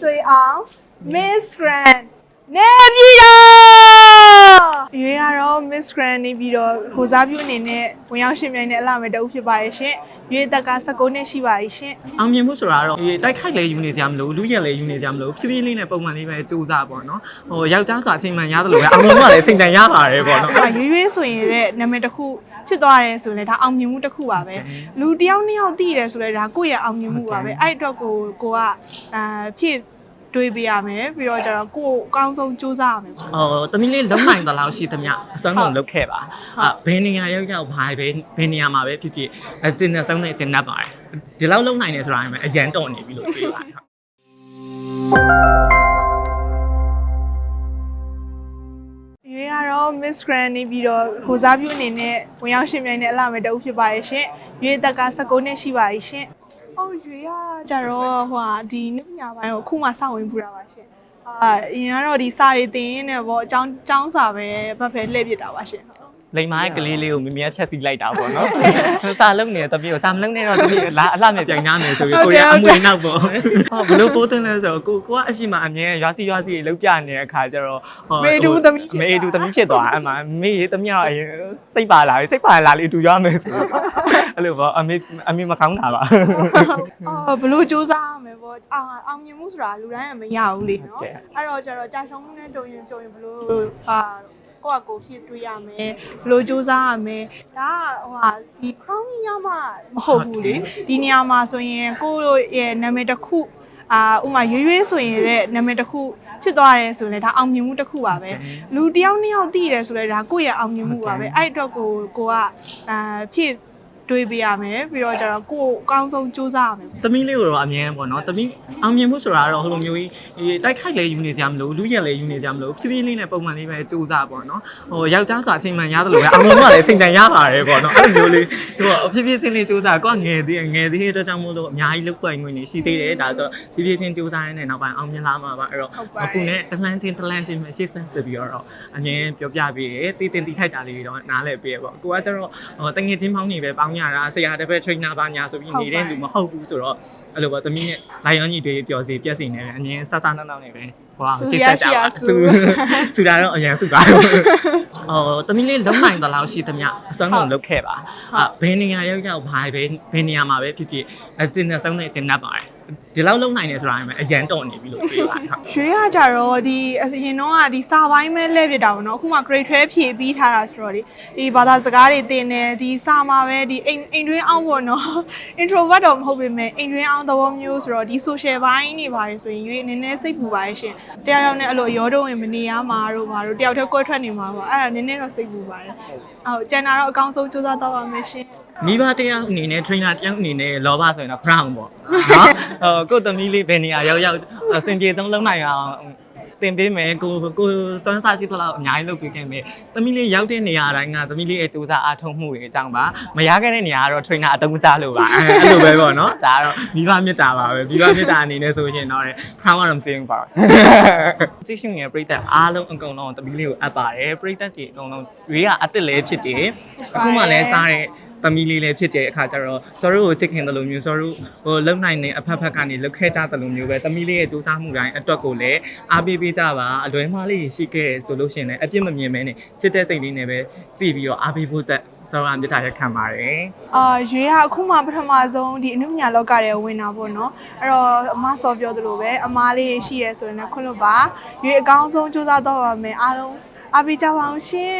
ဆွေအောင် Miss Grand နေပြည်တော်ရွေးကတော့ Miss Grand နေပြည်တော်ကိုစားပြုအနေနဲ့ဝင်ရောက်ရှင်ပြိုင်တဲ့အလှမဲ့တအုပ်ဖြစ်ပါရဲ့ရှင် ရွေးတက်က19နှစ်ရှိပါရဲ့ရှင်အောင်မြင်မှုဆိုတာကတော့ဒီတိုက်ခိုက်လဲယူနေကြမလို့လူရက်လဲယူနေကြမလို့ဖြည်းဖြည်းလေးနဲ့ပုံမှန်လေးပဲစူးစမ်းပေါ့နော်ဟိုယောက်ျားဆိုအချိန်မှန်ရတယ်လို့ပဲအောင်မြင်မှုကလည်းအချိန်တန်ရပါတယ်ပေါ့နော်ဟိုရွေးရွေးဆိုရင်လည်းနာမည်တစ်ခုဖြစ်သွားတယ်ဆိုရင်လည်းဒါအောင်မြင်မှုတစ်ခုပါပဲလူတစ်ယောက်နှစ်ယောက်တည်တယ်ဆိုလည်းဒါကိုယ့်ရဲ့အောင်မြင်မှုပါပဲအဲ့အတွက်ကိုကိုကအာဖြစ် တွေးပြရမယ်ပြီးတော့ကျတော့ကိုယ်အကောင်းဆုံးစူးစမ်းရမယ်ပေါ့ ဟိုတမီးလေးလုံနိုင်တဲ့လောက်ရှိသမျှအစွမ်းကုန်လုပ်ခဲ့ပါအာဘယ်နေရာရောက်ရောက်ဘာပဲဘယ်နေရာမှာပဲဖြစ်ဖြစ်အစင်နဲ့ဆုံးနဲ့ကျင်တတ်ပါတယ်ဒီလောက်လုံနိုင်နေဆိုတာလည်းအရန်တော်နေပြီလို့ပြောပါတယ်ရွေးကတော့ Miss Grand နေပြီးတော့ကိုစားပြုအနေနဲ့ဝင်ရောက်ရှင်ပြိုင်တဲ့အလှမဲ့တအုပ်ဖြစ်ပါရဲ့ရှင်ရွေးတက်က19နှစ်ရှိပါရဲ့ရှင် အော်ရွေးရကြတော့ဟိုဟာဒီနုပညာပိုင်းကိုအခုမှစောင့်ဝင်ပူတာပါရှင်အာအရင်ကတော့ဒီစာတွေတင်ရင်းနဲ့ပေါ့အကြောင်းအကြောင်းစာပဲဘတ်ဖဲလှည့်ပြစ်တာပါရှင်ဟုတ် လိမ်မားရဲ့ကလေးလေးကိုမမြဲချက်စီလိုက်တာပေါ့နော်။စာလုံးနေတဲ့တပည့်ကိုစာမလုံးနဲ့တော့တပည့်လာအလှမဲ့ပြန်ညာမယ်ဆိုပြီးကိုရအမွေနောက်ပေါ့။ဟောဘလို့ပိုးသွင်းလဲဆိုတော့ကိုကိုကအရှိမအမြဲရွာစီရွာစီလောက်ပြနေတဲ့အခါကျတော့မေအေတူသမီးဖြစ်သွားအမမေရေသမီးကတော့စိတ်ပါလာပြီစိတ်ပါလာလေးအတူရွာမယ်ဆိုအဲ့လိုပေါ့အမေအမေမကောင်းတာပါအော်ဘလို့စူးစမ်းရမယ်ပေါ့အာအောင်မြင်မှုဆိုတာလူတိုင်းကမရဘူးလေနော်အဲ့တော့ကျတော့ကြာရှုံးမှုနဲ့တုံရင်တုံရင်ဘလို့အာ ကိုယ့်အကိုဖြစ်တွေ့ရမယ်ဘလို့စူးစမ်းရမယ်ဒါကဟိုဟာဒီ crown ကြီးရမှမဟုတ်ဘူးလေဒီနေရာမှာဆိုရင်ကိုယ့်ရဲ့နာမည်တစ်ခုအာဥမာရွေးရွေးဆိုရင်လည်းနာမည်တစ်ခုဖြစ်သွားတယ်ဆိုရင်လည်းဒါအောင်မြင်မှုတစ်ခုပါပဲလူတစ်ယောက်နှစ်ယောက်တည်တယ်ဆိုလည်းဒါကိုယ့်ရဲ့အောင်မြင်မှုပါပဲအဲ့အတွက်ကိုကိုကအာဖြစ် တွေးပြရမယ်ပြီးတော့ကျတော့ကိုယ်အကောင်းဆုံးစူးစမ်းရမယ်သမီးလေးကိုတော့အမြဲပေါ့နော်သမီးအောင်မြင်မှုဆိုတာကတော့ဟိုလိုမျိုးကြီးတိုက်ခိုက်လဲယူနေကြမလို့လူရက်လဲယူနေကြမလို့ဖြည်းဖြည်းလေးနဲ့ပုံမှန်လေးပဲစူးစမ်းပေါ့နော်ဟိုယောက်ျားဆိုအချိန်မှန်ရတယ်လို့ပဲအောင်မြင်မှုကလည်းအချိန်တန်ရပါတယ်ပေါ့နော်အဲ့လိုမျိုးလေးဟိုဖြည်းဖြည်းချင်းလေးစူးစမ်းကိုကငယ်သေးငယ်သေးတဲ့အတွက်ကြောင့်မို့လို့အများကြီးလုတ်ပွင့်ဝင်နေရှိသေးတယ်ဒါဆိုဖြည်းဖြည်းချင်းစူးစမ်းရတဲ့နောက်ပိုင်းအောင်မြင်လာမှာပါအဲ့တော့အခုနဲ့တလန်းချင်းတလန်းချင်းပဲရှေ့ဆက်ဆက်ပြီးတော့အငင်းပြောပြပေးတယ်တည်တင်တည်ထိုက်တာလေးတွေတော့နားလည်ပေးရပေါ့ကိုကကျတော့ဟိုတငယ်ချင်းပေါင်းနေပဲပေါင်းရတာဆရာတစ်ဖက် trainer ပါညာဆိုပြီးနေတဲ့လူမဟုတ်ဘူးဆိုတော့အဲ့လိုပေါ့သမီးနဲ့လိုက်ရောညီတွေပျော်စီပြက်စီနေတယ်အငင်းဆဆနောက်နောက်နေပဲ ဟိုချစ်ဆက်တာပါဆူဆူတာတော့အရင်ဆူပါတော့ဟိုသမီးလေးလုံနိုင်တဲ့လောက်ရှိသမျှအစွမ်းကုန်လုပ်ခဲ့ပါအာဘယ်နေရာရောက်ရောက်ဘာပဲဘယ်နေရာမှာပဲဖြစ်ဖြစ်အစင်နဲ့ဆုံးနဲ့ကျင်တတ်ပါတယ်ဒီလောက်လုံနိုင်နေဆိုတာလည်းအရန်တော်နေပြီလို့ပြောပါတယ်ဟုတ်ရွှေရကြတော့ဒီအရင်တော့ကဒီစာပိုင်းပဲလဲပြတာပေါ့နော်အခုမှ grade 12ဖြည့်ပြီးထားတာဆိုတော့လေဒီဘာသာစကားတွေသင်တယ်ဒီစာမှာပဲဒီအိမ်အိမ်တွင်းအောင်ပေါ့နော် introvert တော့မဟုတ်ပေမဲ့အိမ်တွင်းအောင်သဘောမျိုးဆိုတော့ဒီ social ဘိုင်းနေပါတယ်ဆိုရင်ရွေးနည်းနည်းစိတ်ပူပါရဲ့ရှင်တယောက်ယောက်နဲ့အဲ့လိုရောတော့ဝင်မနေရမှာတို့ဘာတို့တယောက်တည်းကွဲထွက်နေမှာပေါ့အဲ့ဒါနည်းနည်းတော့စိတ်ပူပါရဲ့ဟုတ်ကျန်တာတော့အကောင်းဆုံးစူးစမ်းတော့ပါမယ်ရှင်မိဘတယောက်အနေနဲ့ trainer တယောက်အနေနဲ့လောဘဆိုရင်တော့ crown ပေါ့နော်ဟိုကိုယ့်သမီးလေးဘယ်နေရာရောက်ရောက်အဆင်ပြေဆုံးလုပ်နိုင်အောင် တင်ပေးမယ်ကိုကိုစွမ်းစားရှိသလောက်အများကြီးလုပ်ပေးခဲ့မယ်သမီးလေးရောက်တဲ့နေရာတိုင်းကသမီးလေးရဲ့စူးစမ်းအားထုတ်မှုတွေအကြောင်းပါမရခဲ့တဲ့နေရာကတော့ trainer အတုံးကြားလို့ပါအဲ့လိုပဲပေါ့နော်ဒါကတော့မိဘမြတ်တာပါပဲမိဘမြတ်တာအနေနဲ့ဆိုရင်တော့ crown ကတော့မစင်ဘူးပါကြည့်ရှင်ရဲ့ပြိတ္တအားလုံးအကုန်လုံးသမီးလေးကိုအပ်ပါတယ်ပြိတ္တတွေအကုန်လုံးရွေးကအစ်စ်လည်းဖြစ်တယ်အခုမှလည်းစားတဲ့ သမီးလေးလည်းဖြစ်တဲ့အခါကျတော့ sorry ကိုချစ်ခင်တယ်လို့မျိုး sorry ဟိုလုံနိုင်တဲ့အဖက်ဖက်ကနေလုတ်ခဲကြတယ်လို့မျိုးပဲသမီးလေးရဲ့စူးစမ်းမှုတိုင်းအတွက်ကိုလည်းအားပေးပေးကြပါအလွဲမှားလေးရှိခဲ့တယ်ဆိုလို့ရှိရင်လည်းအပြစ်မမြင်မဲနဲ့ချစ်တဲ့စိတ်လေးနဲ့ပဲကြည့်ပြီးတော့အားပေးဖို့သက်ဆောရမြတ်တာရက်ခံပါတယ်အာရွေးကအခုမှပထမဆုံးဒီအနုပညာလောကတွေဝင်တာပေါ့နော်အဲ့တော့အမဆော်ပြောသလိုပဲအမားလေးရှိရဲဆိုရင်လည်းခွင့်လို့ပါရွေးအကောင်းဆုံးစူးစမ်းတော့ပါမယ်အားလုံးအားပေးကြပါအောင်ရှင်